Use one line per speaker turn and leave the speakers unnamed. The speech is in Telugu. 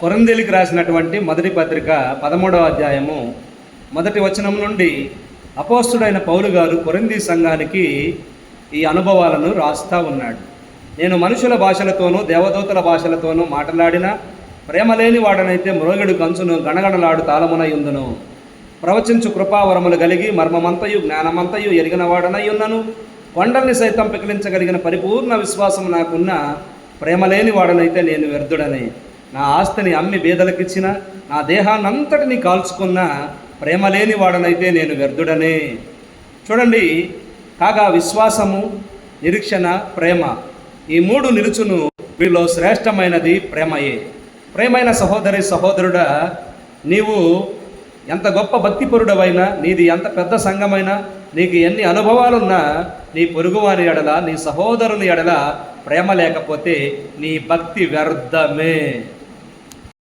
కొరందేలికి రాసినటువంటి మొదటి పత్రిక పదమూడవ అధ్యాయము మొదటి వచనం నుండి అపోస్తుడైన పౌలు గారు కొరింది సంఘానికి ఈ అనుభవాలను రాస్తా ఉన్నాడు. నేను మనుషుల భాషలతోనూ దేవదూతల భాషలతోనూ మాట్లాడిన ప్రేమ లేని వాడనైతే మ్రోగిడు కంచును గణగణలాడు తాళమునయుందును. ప్రవచించు కృపావరములు కలిగి మర్మమంతయు జ్ఞానమంతయు ఎరిగిన వాడనయ్యున్నను కొండల్ని సైతం పికిలించగలిగిన పరిపూర్ణ విశ్వాసం నాకున్న ప్రేమ లేని వాడనైతే నేను వ్యర్థుడని. నా ఆస్తిని అమ్మి బీదలకిచ్చిన నా దేహాన్నంతటిని కాల్చుకున్న ప్రేమ లేని వాడనైతే నేను వ్యర్థుడనే. చూడండి కాగా విశ్వాసము నిరీక్షణ ప్రేమ ఈ మూడు నిలుచును వీరిలో శ్రేష్టమైనది ప్రేమయే. ప్రేమైన సహోదరి సహోదరుడా నీవు ఎంత గొప్ప భక్తిపరుడవైనా నీది ఎంత పెద్ద సంఘమైనా నీకు ఎన్ని అనుభవాలున్నా నీ పొరుగువాని ఎడల నీ సహోదరుని ఎడల ప్రేమ లేకపోతే నీ భక్తి వ్యర్థమే.